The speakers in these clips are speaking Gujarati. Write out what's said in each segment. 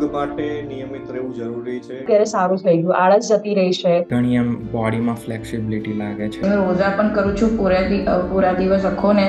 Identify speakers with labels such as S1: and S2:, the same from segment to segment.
S1: યોગ માટે નિયમિત રહેવું જરૂરી છે.
S2: ત્યારે સારું થઈ ગયું આળસ જતી રહી છે.
S3: ઘણી એમ બોડીમાં ફ્લેક્સિબિલિટી લાગે છે.
S4: હું રોજા પણ કરું છું પૂરા પૂરા દિવસ આખો ને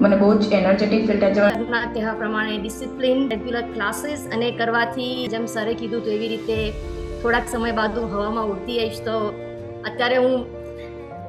S4: મને બહુ જ એનર્જેટિક ફીલ થાય છે.
S5: મારા કહેવા પ્રમાણે ડિસિપ્લિન રેગ્યુલર ક્લાસીસ અને કરવાથી જેમ સરે કીધું તો એવી રીતે થોડાક સમય બાદ હું હવામાં ઉડતી આવીશ તો અત્યારે હું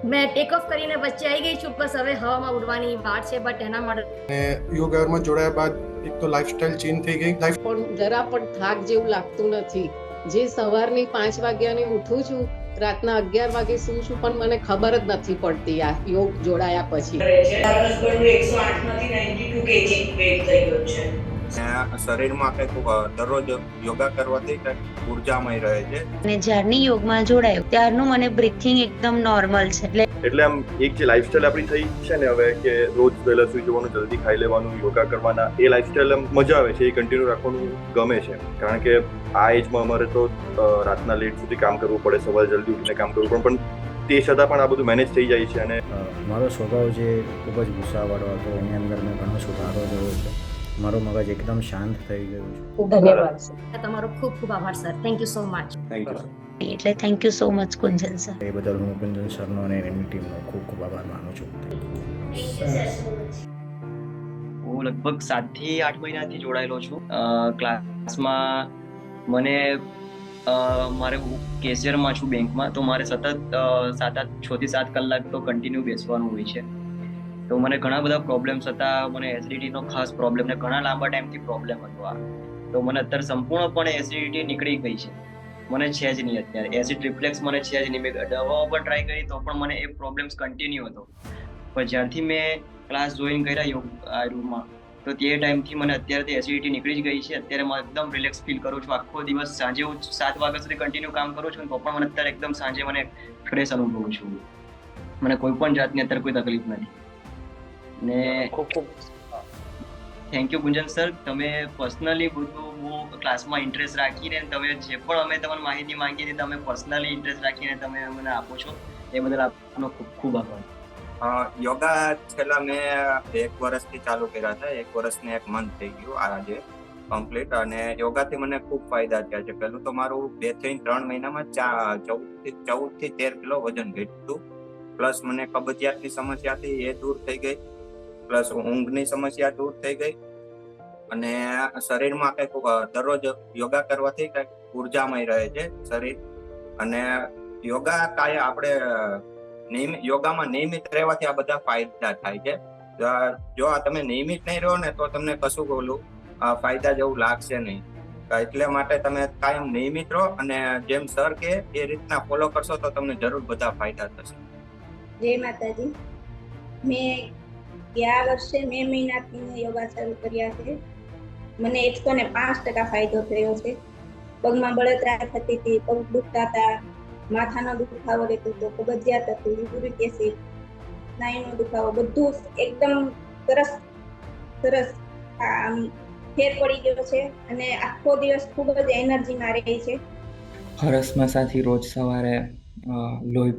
S5: મેં ટેક ઓફ કરીને વચ્ચે આવી ગઈ છું બસ હવે હવામાં ઉડવાની વાર છે બટ એના માટે
S6: યોગ જોડાયા બાદ એક તો લાઈફસ્ટાઈલ ચેન્જ થઈ ગઈ. લાઈફ
S7: પણ જરા પણ થાક જેવું લાગતું નથી. જે સવારની પાંચ વાગ્યાની ઉઠું છું રાતના અગિયાર વાગે સૂવું છું પણ મને ખબર જ નથી પડતી આ યોગ જોડાયા પછી.
S8: મારા હસબન્ડનું એકસો આઠમાંથી નાઇન્ટી ટુ કેજી વેટ થઈ ગયું છે.
S9: અને શરીરમાં આપણે દરરોજ યોગા કરવાથી કંઈક ઉર્જામય રહે છે.
S10: અને જ્યારની યોગમાં જોડાયો ત્યારનું મને બ્રીથિંગ એકદમ નોર્મલ છે. એટલે
S11: એટલે આમ એક જે લાઈફસ્ટાઈલ આપણી થઈ છે ને હવે કે રોજ વહેલા સુઈ જવાનું જલ્દી ખાઈ લેવાનું યોગા કરવાના એ લાઈફસ્ટાઈલ આમ મજા આવે છે એ કન્ટિન્યુ રાખવાનું ગમે છે. કારણ કે આ એજમાં અમારે તો રાતના લેટ સુધી કામ કરવું પડે સવારે જલ્દી ઉઠીને કામ કરવું પડે પણ તે છતાં પણ આ બધું મેનેજ થઈ જાય છે અને
S12: મારો સ્વભાવ જે ખૂબ જ ગુસ્સાવાળો હતો એની અંદર મેં ઘણો સુધારો જોયો છે. મારો મગજ એકદમ શાંત થઈ ગયું છે.
S2: ધન્યવાદ સર.
S5: તમારો ખૂબ ખૂબ આભાર sir. Thank you so much
S1: thank you
S10: એટલે thank you so much Kunjan sir
S12: એ બદલ હું કુંજન સરનો અને એમની ટીમનો ખૂબ ખૂબ આભાર માનું છું.
S13: હું લગભગ સાતથી આઠ મહિનાથી જોડાયેલો છું. અ, ક્લાસમાં મને મારે હું કેશિયરમાં છું બેંકમાં તો મારે સતત સાત આઠ છ થી સાત કલાક તો કન્ટિન્યુ બેસવાનું હોય છે. તો મને ઘણા બધા પ્રોબ્લેમ્સ હતા. મને એસિડિટીનો ખાસ પ્રોબ્લેમ ને ઘણા લાંબા ટાઈમથી પ્રોબ્લેમ હતો આ. તો મને અત્યારે સંપૂર્ણપણે એસિડિટી નીકળી ગઈ છે. મને છે જ નહીં અત્યારે. એસિડ રિફ્લેક્સ મને છે જ નહીં. મેં દવાઓ પર ટ્રાય કરી, તો પણ મને એ પ્રોબ્લેમ્સ કન્ટિન્યુ હતો. પણ જ્યારથી મેં ક્લાસ જોઈન કર્યા યોગ આયુર્વેદમાં તો તે ટાઈમથી મને અત્યારે એસિડિટી નીકળી જ ગઈ છે. અત્યારે હું એકદમ રિલેક્સ ફીલ કરું છું. આખો દિવસ સાંજે હું સાત વાગ્યા સુધી કન્ટિન્યુ કામ કરું છું તો પણ મને અત્યારે એકદમ સાંજે મને ફ્રેશ અનુભવું છું. મને કોઈ પણ જાતની અત્યારે કોઈ તકલીફ નથી. ને થેન્ક યુ ગુંજન સર તમે પર્સનલી બધું બહુ ક્લાસમાં ઇન્ટરેસ્ટ રાખીને તમે જે પણ અમે તમને માહિતી માંગીએ છીએ તમે પર્સનલી ઇન્ટરેસ્ટ રાખીને તમે મને આપો છો. એ બદલ આપનો ખૂબ ખૂબ આભાર.
S9: યોગા છેલ્લા મેં એક વર્ષથી ચાલુ કર્યા હતા. એક વર્ષને એક મંથ થઈ ગયું આજે કમ્પ્લીટ અને યોગાથી મને ખૂબ ફાયદા થયા છે. પહેલું તો મારું બેથી ત્રણ મહિનામાં ચૌદથી ચૌદથી તેર કિલો વજન ઘટ્યું પ્લસ મને કબજિયાતની સમસ્યા હતી એ દૂર થઈ ગઈ. પ્લસ ઊંઘની સમસ્યા દૂર થઈ ગઈ. અને શરીરમાં કંઈક દરરોજ યોગા કરવાથી કંઈક ઉર્જામય રહે છે શરીર. અને યોગા કાય આપણે યોગામાં નિયમિત રહેવાથી આ બધા ફાયદા થાય છે. જો તમે નિયમિત નહીં રહો ને તો તમને કશું બોલું ફાયદા જેવું લાગશે નહીં. એટલે માટે તમે કાયમ નિયમિત રહો અને જેમ સર કે એ રીતના ફોલો કરશો તો તમને જરૂર બધા ફાયદા થશે.
S14: જય માતાજી. મેં ગયા વર્ષે મે મહિનાથી મેં યોગા શરૂ કર્યા છે. મને એકસો ને પાંચ ટકા ફાયદો થયો છે. પગમાં બળતરા થતી હતી, પગ દુખતા હતા, માથાનો દુખાવો રહેતો હતો કબજિયાત હતી યુરિક એસિડ સ્નાયુનો દુખાવો, બધું એકદમ સરસ સરસ, આમ, ફેર પડી ગયો છે અને આખો દિવસ ખૂબ જ એનર્જીમાં રહે છે.
S3: હરસ મસાથી રોજ સવારે લોહી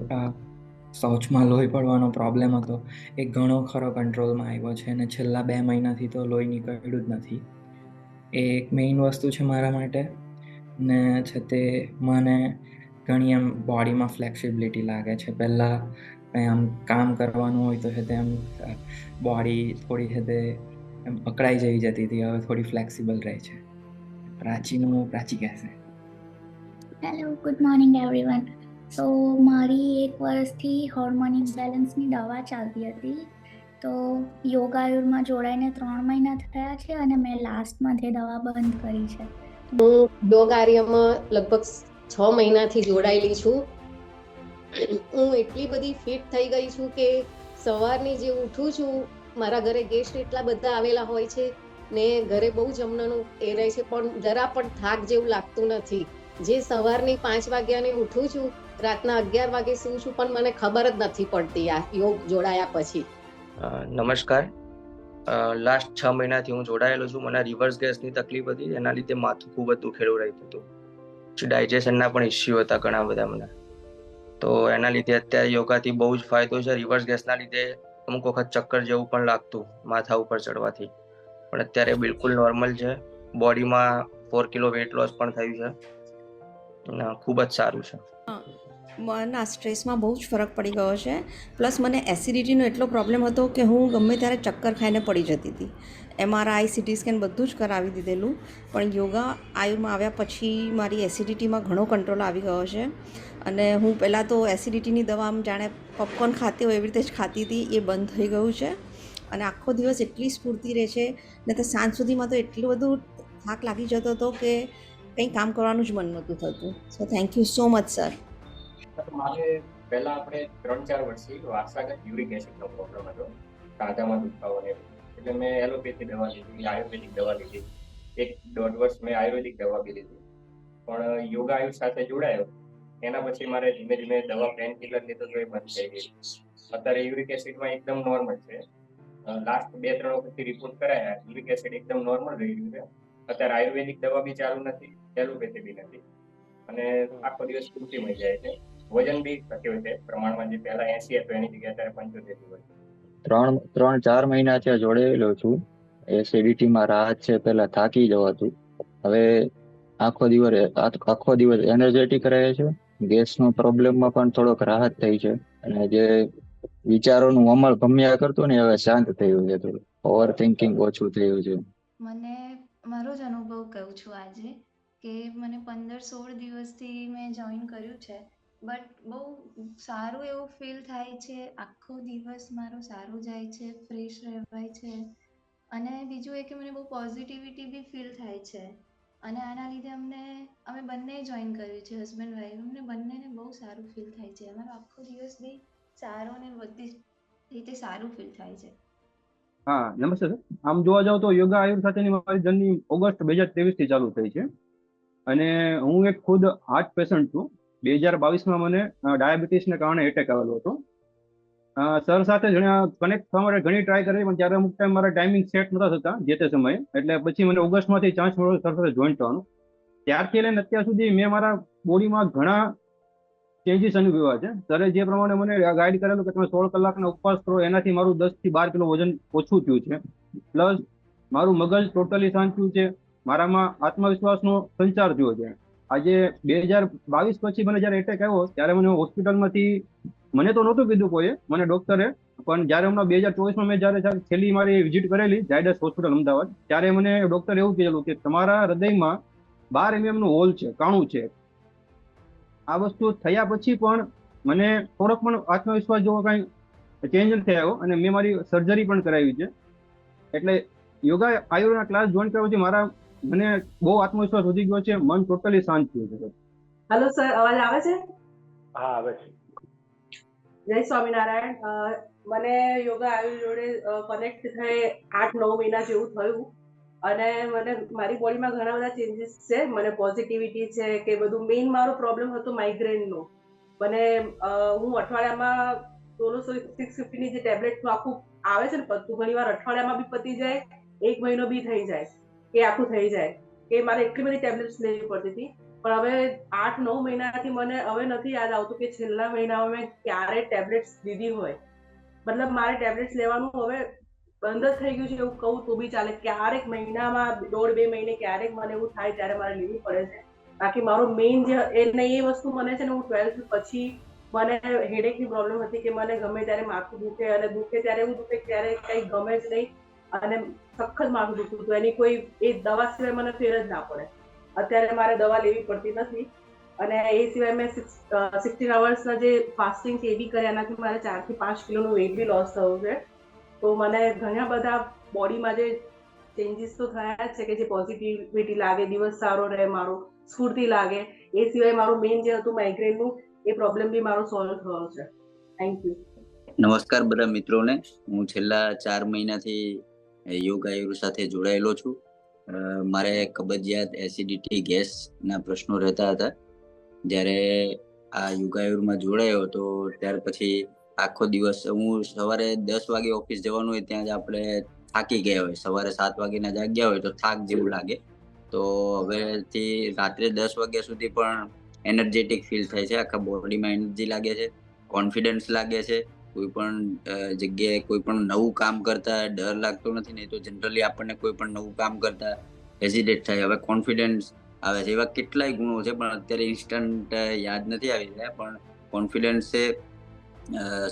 S3: શૌચમાં લોહી પડવાનો પ્રોબ્લેમ હતો. એ ઘણો ખરો કંટ્રોલમાં આવ્યો છે અને છેલ્લા બે મહિનાથી તો લોહી નીકળ્યું જ નથી. એ એક મેઇન વસ્તુ છે મારા માટે ને છે તે મને ઘણી એમ બોડીમાં ફ્લેક્સિબિલિટી લાગે છે. પહેલાં કંઈ આમ કામ કરવાનું હોય તો છે તે આમ બોડી થોડી છે તે એમ અકળાઈ જઈ જતી હતી. હવે થોડી ફ્લેક્સિબલ રહે છે. પ્રાચીનું પ્રાચી કહેશે.
S15: Hello good morning everyone so મારી એક વર્ષથી હોર્મોન ઇમ્બેલેન્સની દવા ચાલતી હતી. તો યોગાયુરમાં જોડાઈને ત્રણ મહિના થયા છે અને મેં લાસ્ટમાં તે દવા બંધ કરી છે.
S7: હું યોગ આર્યમાં લગભગ છ મહિનાથી જોડાયેલી છું. હું એટલી બધી ફિટ થઈ ગઈ છું કે સવારની જે ઉઠું છું, મારા ઘરે ગેસ્ટ એટલા બધા આવેલા હોય છે ને ઘરે બહુ જમવાનું એ રહે છે, પણ જરા પણ થાક જેવું લાગતું નથી. જે સવારની પાંચ વાગ્યાની ઉઠું છું રાતના અગિયાર વાગે સૂવું છું પણ મને ખબર જ નથી પડતી આ યોગ જોડાયા પછી.
S13: નમસ્કાર. લાસ્ટ છ મહિનાથી હું જોડાયેલો છું. મને રિવર્સ ગેસની તકલીફ હતી એના લીધે માથું ખૂબ જ દુખેડું રહેતું હતું. ડાયજેશનના પણ ઇસ્યુ હતા ઘણા બધા મને. તો એના લીધે અત્યારે યોગાથી બહુ જ ફાયદો છે. રિવર્સ ગેસના લીધે અમુક વખત ચક્કર જેવું પણ લાગતું માથા ઉપર ચડવાથી. પણ અત્યારે બિલકુલ નોર્મલ છે. બોડીમાં ફોર કિલો વેટ લોસ પણ થયું છે. ખૂબ જ સારું છે.
S16: ના સ્ટ્રેસમાં બહુ જ ફરક પડી ગયો છે. પ્લસ મને એસિડિટીનો એટલો પ્રોબ્લેમ હતો કે હું ગમે ત્યારે ચક્કર ખાઈને પડી જતી હતી. એમઆરઆઈ સિટી સ્કેન બધું જ કરાવી દીધેલું. પણ યોગા આયુર્માં આવ્યા પછી મારી એસિડિટીમાં ઘણો કંટ્રોલ આવી ગયો છે. અને હું પહેલાં તો એસિડિટીની દવા આમ જાણે પોપકોર્ન ખાતી હોય એવી રીતે જ ખાતી હતી, એ બંધ થઈ ગયું છે. અને આખો દિવસ એટલી સ્ફૂર્તિ રહે છે. ને તો સાંજ સુધીમાં તો એટલું બધું થાક લાગી જતો હતો કે કંઈ કામ કરવાનું જ મન નહોતું થતું. So thank you so much sir
S17: મારે પહેલા આપણે ત્રણ ચાર વર્ષથી વારસાગત યુરિક એસિડનો પ્રોબ્લેમ હતો. કાંધામાં દુખાવો ને. એટલે મેં એલોપેથી દવા લીધી, આયુર્વેદિક દવા લીધી. એક દોઢ વર્ષ મેં આયુર્વેદિક દવા બી લીધી. પણ યોગા આયુ સાથે જોડાયો. એના પછી મારે ધીમે ધીમે દવા પેન કિલર લીધો તો એ બંધ થઈ ગઈ. અત્યારે યુરિક એસિડમાં એકદમ નોર્મલ છે. લાસ્ટ બે, ત્રણ વખતથી રિપોર્ટ કરાયા. યુરિક એસિડ એકદમ નોર્મલ રહી ગયું છે. અત્યારે આયુર્વેદિક દવા બી ચાલુ નથી, એલોપેથી બી નથી. અને આખો દિવસ સ્ફૂર્તિ મળી જાય છે. વજન બી ઘટ્યું છે પ્રમાણમાં જે પહેલા એસી હતો એની જગ્યાએ અત્યારે પંચોતેર હોય.
S18: ત્રણ ત્રણ ચાર મહિના ત્યાં જોડેલો છું. એસિડિટીમાં રાહત છે પેલા થાકી જવાતું હવે આખો દિવસ આખો દિવસ એનર્જેટિક રહે છે. ગેસનો પ્રોબ્લેમમાં પણ થોડોક રાહત થઈ છે. અને જે વિચારોનું અમલ ગમ્યા કરતું ને હવે શાંત થયું છે થોડું. ઓવર થિંકિંગ ઓછું થયું છે.
S19: મને મારો જ અનુભવ કહું છું આજે કે મને પંદર સોળ દિવસથી મેં જોઈન કર્યું છે. બટ બહુ સારું એવું ફીલ થાય છે. આખો દિવસ મારો સારો જાય છે ફ્રેશ રહેવાય છે. અને બીજું એ કે મને બહુ પોઝિટિવિટી બી ફીલ થાય છે. અને આના લીધે અમને, અમે બંને જોઈન કર્યું છે હસબન્ડ વાઈફ અમને બંનેને બહુ સારું ફીલ થાય છે. અમારો આખો દિવસ બી સારો ને બધી રીતે સારું ફીલ થાય છે.
S20: હા, નમસ્તે આમ જોવા જાવ તો યોગા આયુર સાથેની મારી જર્ની ઓગસ્ટ બે હજાર ત્રેવીસથી ચાલુ થઈ છે. અને હું એક ખુદ હાર્ટ પેશન્ટ છું. બે હજાર બાવીસમાં મને ડાયાબિટીસને કારણે એટેક આવેલો હતો. સર સાથે કનેક્ટ થવા માટે ઘણી ટ્રાય કરી, પણ ત્યારે અમુક ટાઈમ મારા ટાઈમિંગ સેટ નતા થતા જે તે સમયે, એટલે પછી મને ઓગસ્ટમાંથી ચાન્સ મળ્યો સર સાથે જોઈન થવાનું. ત્યારથી લઈને અત્યાર સુધી મેં મારા બોડીમાં ઘણા ચેન્જીસ અનુભવ્યા છે. સરે જે પ્રમાણે મને ગાઈડ કરેલું કે તમે સોળ કલાકના ઉપવાસ કરો, એનાથી મારું દસથી બાર કિલો વજન ઓછું થયું છે. પ્લસ મારું મગજ ટોટલી શાંત થયું છે. મારામાં આત્મવિશ્વાસનો સંચાર થયો છે. આજે બે હજાર બાવીસ પછી મને જ્યારે એટેક આવ્યો, ત્યારે મને હોસ્પિટલમાંથી મને તો નહોતું કીધું કોઈએ, મને ડોક્ટરે પણ જ્યારે હમણાં બે હજાર ચોવીસમાં મેં જ્યારે છેલ્લી મારી વિઝિટ કરેલી, ઝાયડસ હોસ્પિટલ અમદાવાદ, ત્યારે મને ડોક્ટરે એવું કીધેલું કે તમારા હૃદયમાં બાર એમએમનું હોલ છે, કાણું છે. આ વસ્તુ થયા પછી પણ મને થોડોક પણ આત્મવિશ્વાસ જેવો કાંઈ ચેન્જ આવ્યો, અને મેં મારી સર્જરી પણ કરાવી છે. એટલે યોગા આયુર્વેદના ક્લાસ જોઈન કર્યા પછી મારા મને બહુ આત્મવિશ્વાસ વધી ગયો છે મન ટોટલી શાંત થયું છે.
S21: હેલો સર અવાજ આવે છે?
S20: હા આવે છે.
S21: જય સ્વામિનારાયણ. મને યોગા આયુ જોડે કનેક્ટ થઈ આઠ નવ મહિના જેવું થયું. અને મને મારી બોડીમાં ઘણા બધા ચેન્જીસ છે. મને પોઝિટિવિટી છે કે બધું. મેઇન મારો પ્રોબ્લેમ હતો માઇગ્રેનનો મને હું અઠવાડિયામાં સોલો સિક્સ ફિફ્ટીની જે ટેબ્લેટનું આખું આવે છે ને પત્તું ઘણી વાર અઠવાડિયામાં બી પતી જાય એક મહિનો બી થઈ જાય. કે આખું થઈ જાય. કે મારે એટલી બધી ટેબ્લેટ્સ લેવી પડતી હતી. પણ હવે આઠ, નવ મહિનાથી મને હવે નથી યાદ આવતું કે છેલ્લા મહિનામાં મેં ક્યારે ટેબ્લેટ્સ લીધી હોય. મતલબ મારે ટેબ્લેટ્સ લેવાનું હવે બંધ જ થઈ ગયું છે એવું કહું તો બી ચાલે. ક્યારેક મહિનામાં દોઢ, બે મહિને ક્યારેક મને એવું થાય ત્યારે મારે લેવી પડે છે. બાકી મારો મેઇન જે, એ એ વસ્તુ મને છે ને હું ટ્વેલ્થ પછી મને હેડેકની પ્રોબ્લેમ હતી કે મને ગમે ત્યારે માથું દુખે અને દુખે ત્યારે એવું દુખે ત્યારે કંઈ ગમે જ નહીં. અને સખત દુખતું હતું એની કોઈ એ દવા સિવાય મને ફેર જ ના પડે. અત્યારે મારે દવા લેવી પડતી નથી અને એ સિવાય મેં સિક્સટીન અવર્સના જે ફાસ્ટિંગ છે એ બી કર્યા, એનાથી મારે ચારથી પાંચ કિલોનું વેઇટ બી લોસ થયું છે. તો મને ઘણા બધા બોડીમાં જે ચેન્જીસ તો થયા જ છે કે જે પોઝિટિવિટી લાગે, દિવસ સારો રહે, મારો સ્ફૂર્તિ લાગે, એ સિવાય મારું મેઇન જે હતું માઇગ્રેનનું એ પ્રોબ્લેમ બી મારો સોલ્વ થયો છે. થેન્ક યુ
S22: નમસ્કાર બધા મિત્રોને. હું છેલ્લા ચાર મહિનાથી યોગ આયુર સાથે જોડાયેલો છું. મારે કબજિયાત એસિડિટી ગેસના પ્રશ્નો રહેતા હતા. જ્યારે આ યોગાયુરમાં જોડાયો તો ત્યાર પછી આખો દિવસ હું સવારે દસ વાગે ઓફિસ જવાનું હોય ત્યાં જ આપણે થાકી ગયા હોય. સવારે સાત વાગ્યાના જાગ્યા હોય તો થાક જેવું લાગે. તો હવેથી રાત્રે દસ વાગ્યા સુધી પણ એનર્જેટિક ફીલ થાય છે. આખા બોડીમાં એનર્જી લાગે છે, કોન્ફિડન્સ લાગે છે. કોઈ પણ જગ્યાએ કોઈ પણ નવું કામ કરતા ડર લાગતો નથી, નહીં તો જનરલી આપણને કોઈ પણ નવું કામ કરતા હેઝિટેટ થાય. હવે કોન્ફિડન્સ આવે છે. એવા કેટલાય ગુણો છે, પણ અત્યારે ઇન્સ્ટન્ટ યાદ નથી આવી રહ્યા. પણ કોન્ફિડન્સ છે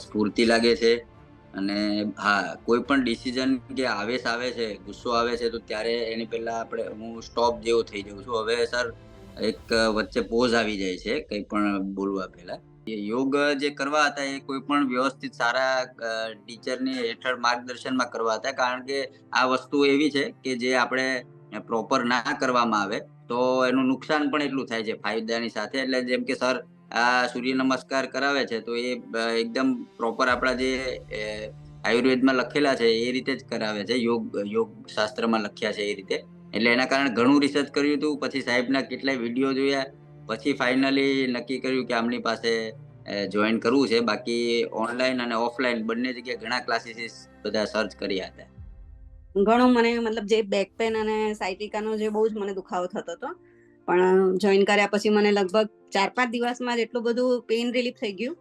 S22: સ્ફૂર્તિ લાગે છે. અને હા કોઈ પણ ડિસિઝન કે આવેશ આવે છે, ગુસ્સો આવે છે, તો ત્યારે એની પહેલાં આપણે, હું સ્ટોપ જેવો થઈ જાઉં છું. હવે સર એક વચ્ચે પોઝ આવી જાય છે, કંઈ પણ બોલવા પહેલા. એ યોગ જે કરવા હતા એ કોઈ પણ વ્યવસ્થિત સારા ટીચરની હેઠળ માર્ગદર્શનમાં કરવા હતા. કારણ કે આ વસ્તુ એવી છે કે જે આપણે પ્રોપર ના કરવામાં આવે, તો એનું નુકસાન પણ એટલું થાય છે ફાયદાની સાથે. એટલે જેમ કે સર આ સૂર્ય નમસ્કાર કરાવે છે, તો એ એકદમ પ્રોપર આપણા જે આયુર્વેદમાં લખેલા છે એ રીતે જ કરાવે છે. યોગ યોગ શાસ્ત્રમાં લખ્યા છે એ રીતે. એટલે એના કારણે ઘણું રિસર્ચ કર્યું હતું. પછી સાહેબના કેટલાય વીડિયો જોયા. પછી ફાઇનલી નક્કી કર્યું કે આમની પાસે જોઈન કરવું છે. બાકી ઓનલાઈન અને ઓફલાઈન બંને જગ્યાએ ઘણા ક્લાસીસીસ બધા સર્ચ કર્યા હતા.
S23: ઘણો મને મતલબ જે બેક પેન અને સાયટિકાનો જે બહુ જ મને દુખાવો થતો હતો. પણ જોઈન કર્યા પછી મને લગભગ ચાર પાંચ દિવસમાં જ એટલું બધું પેઇન રિલીફ થઈ ગયું.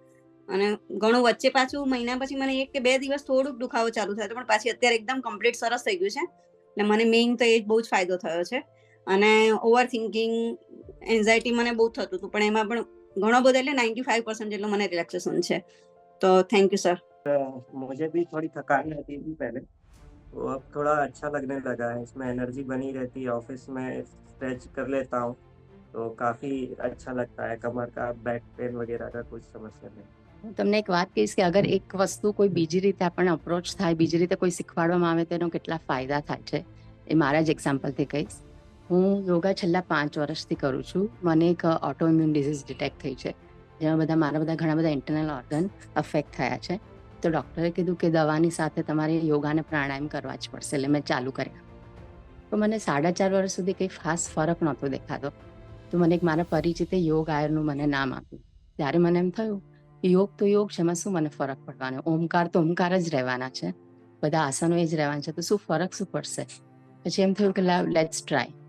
S23: અને ઘણું વચ્ચે પાછું મહિના પછી મને એક કે બે દિવસ થોડુંક દુખાવો ચાલુ થયો પણ પાછી અત્યારે એકદમ કમ્પ્લીટ સરસ થઈ ગયું છે. એટલે મને મેઇન તો એ જ બહુ જ ફાયદો થયો છે. અને ઓવર થિંકિંગ એન્ઝાયટી મને બહુ થતું હતું પણ એમાં પણ ઘણો બધો એટલે નાઇન્ટી ફાઈવ પર્સન્ટ જેટલો મને રિલેક્સેશન છે તો થેન્ક યુ સર
S24: मुझे भी थोड़ी थकान रहती थी पहले तो अब थोड़ा अच्छा लगने लगा है इसमें एनर्जी बनी रहती है ऑफिस में स्ट्रेच कर लेता हूँ तो काफ़ी अच्छा लगता है कमर का बैक पेन वगैरह का कुछ समस्या नहीं
S25: હું તમને એક વાત કહીશ કે અગર એક વસ્તુ કોઈ બીજી રીતે આપણને અપ્રોચ થાય બીજી રીતે કોઈ શીખવાડવામાં આવે તો એનો કેટલા ફાયદા થાય છે એ મારા જ એક્ઝામ્પલથી કહીશ હું યોગા છેલ્લા પાંચ વર્ષથી કરું છું. મને એક ઓટો ઇમ્યુન ડિઝીઝ ડિટેક્ટ થઈ છે, જેમાં બધા મારા બધા ઘણા બધા ઇન્ટરનલ ઓર્ગન અફેક્ટ થયા છે. તો ડૉક્ટરે કીધું કે દવાની સાથે તમારે યોગાને પ્રાણાયામ કરવા જ પડશે, એટલે મેં ચાલુ કર્યા. તો મને સાડા ચાર વર્ષ સુધી કંઈ ખાસ ફરક નહોતો દેખાતો. તો મને એક મારા પરિચિતે યોગ આયરનું મને નામ આપ્યું. ત્યારે મને એમ થયું, યોગ તો યોગ છે, એમાં શું મને ફરક પડવાનો? ઓમકાર તો ઓમકાર જ રહેવાના છે. બધા આસનો એ જ રહેવાના છે, તો શું ફરક શું પડશે? પછી એમ થયું કે લાવ લેટ્સ ટ્રાય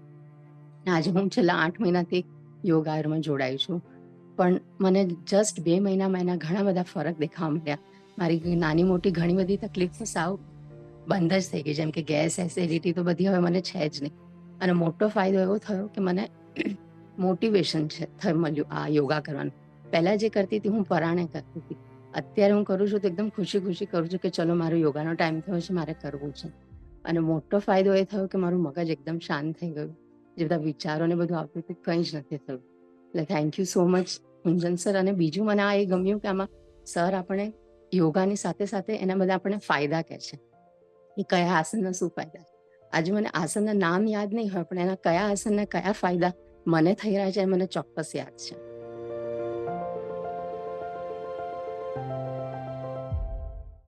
S25: આજે હું છેલ્લા આઠ મહિનાથી યોગ આયુર્માં જોડાઈ છું. પણ મને જસ્ટ બે મહિનામાં એના ઘણા બધા ફરક દેખાવા મળ્યા. મારી નાની મોટી ઘણી બધી તકલીફો સાવ બંધ જ થઈ ગઈ. જેમ કે ગેસ, એસિડિટી તો બધી હવે મને છે જ નહીં. અને મોટો ફાયદો એવો થયો કે મને મોટિવેશન છે થઈ મળ્યું આ યોગા કરવાનું. પહેલાં જે કરતી હતી હું પરાણે કરતી હતી. અત્યારે હું કરું છું તો એકદમ ખુશી ખુશી કરું છું કે ચલો મારો યોગાનો ટાઈમ થયો છે, મારે કરવું છે. અને મોટો ફાયદો એ થયો કે મારું મગજ એકદમ શાંત થઈ ગયું. જે બધા વિચારો ને બધું આવતું હતું, કંઈ જ નથી થયું. એટલે thank you so much Kunjan sir અને બીજું મને આ એ ગમ્યું કે આમાં સર આપણે યોગાની સાથે સાથે એના બધા આપણને ફાયદા કહે છે. એ કયા આસનના શું ફાયદા? આજે મને આસનના નામ યાદ નહીં હોય, પણ એના કયા આસનના કયા ફાયદા મને થઈ રહ્યા છે મને ચોક્કસ યાદ છે.